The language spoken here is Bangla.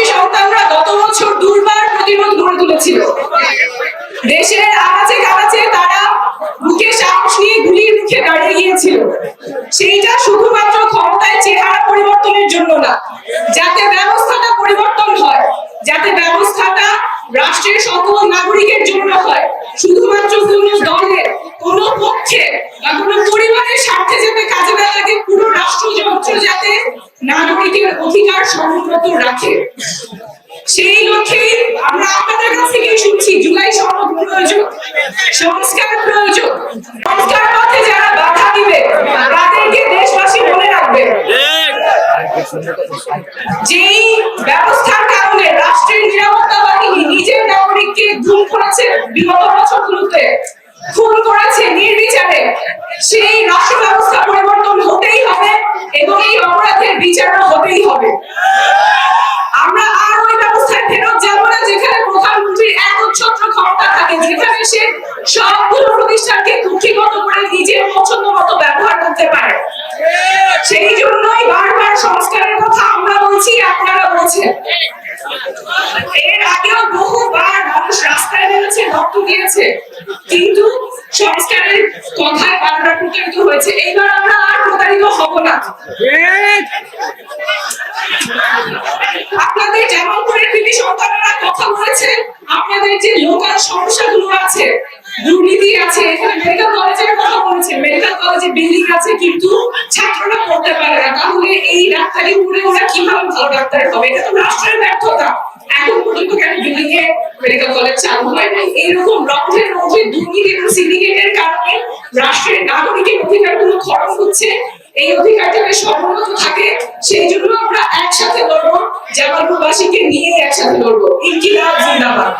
প্রবাসী সন্তানরা গত বছর দুর্বার প্রতিরোধ গড়ে তুলেছিল। দেশের আনাচে কানাচে তারা বুকে সাহস নিয়ে গুলির মুখে দাঁড়িয়ে গিয়েছিল। সেইটা শুধুমাত্র ক্ষমতায় চেহারা পরিবর্তনের জন্য না, যাতে ব্যবস্থাটা পরিবর্তন হয়, যাতে ব্যবস্থাটা রাষ্ট্রের সকল নাগরিকের জন্য হয়। শুধুমাত্র কোন দলের, কোন পক্ষে বা কোন পরিবারের স্বার্থে যাতে কাজে না লাগে, পুরো রাষ্ট্রযন্ত্র যাতে নাগরিকের অধিকার সমুন্নত রাখে। সেই লক্ষ্যেই আমরা আপনাদের কাছ থেকে শুনছি, জুলাই সনদ প্রয়োজন, সংস্কার প্রয়োজন। সংস্কার পথে যারা বাধা দিবে, তাদেরকে দেশবাসী মনে রাখবে। যেই ব্যবস্থার কারণে রাষ্ট্রের নিরাপত্তা বাহিনী নিজের নাগরিককে গুম করেছে, বিগত বছরগুলোতে, খুন করেছে নির্বিচারে, সেই রাষ্ট্র ব্যবস্থা পরিবর্তন হতেই হবে এবং এই অপরাধের বিচারও হতেই হবে আমরা আর ওই ব্যবস্থায় ফেরত যাব না যেখানে একচ্ছত্র ক্ষমতা থাকে যেখানে সে সবগুলো প্রতিষ্ঠানকে কুক্ষিগত করে নিজের পছন্দ মতো ব্যবহার করতে পারে। সেই জন্যই বারবার সংস্কারের কথা আমরা বলছি আপনারা বলছেন। এর আগেও বহুবার মানুষ রাস্তায় নেমেছে রক্ত দিয়েছে। কিন্তু সংস্কারের কথায় বারবার প্রতারিত হয়েছে। এইবার আমরা আর প্রতারিত হব না। আপনাদের জামালপুরের কৃতি সন্তানেরা কথা বলেছেন আপনাদের যে লোকাল সমস্যাগুলো আছে, দুর্নীতি আছে, এখানে মেডিকেল কলেজের কথা বলেছে মেডিকেল কলেজে বিল্ডিং আছে, কিন্তু ছাত্ররা পড়তে পারে না। তাহলে এই ডাক্তারি ওরা কীভাবে ভালো ডাক্তার হবে? এটা তো রাষ্ট্রের ব্যর্থতা। এখন পর্যন্ত কেন বিল্ডিং এ মেডিকেল কলেজ চালু হয় নাই? এইরকম রক্তের মধ্যে দুর্নীতি এবং সিন্ডিকেটের কারণে রাষ্ট্রের নাগরিকের অধিকারগুলো খরচ হচ্ছে। এই অধিকার যাতে সমুন্নত থাকে, সেই জন্য আমরা একসাথে লড়বো। জামালপুরবাসীকে নিয়ে একসাথে লড়বো। ইনকিলাব জিন্দাবাদ।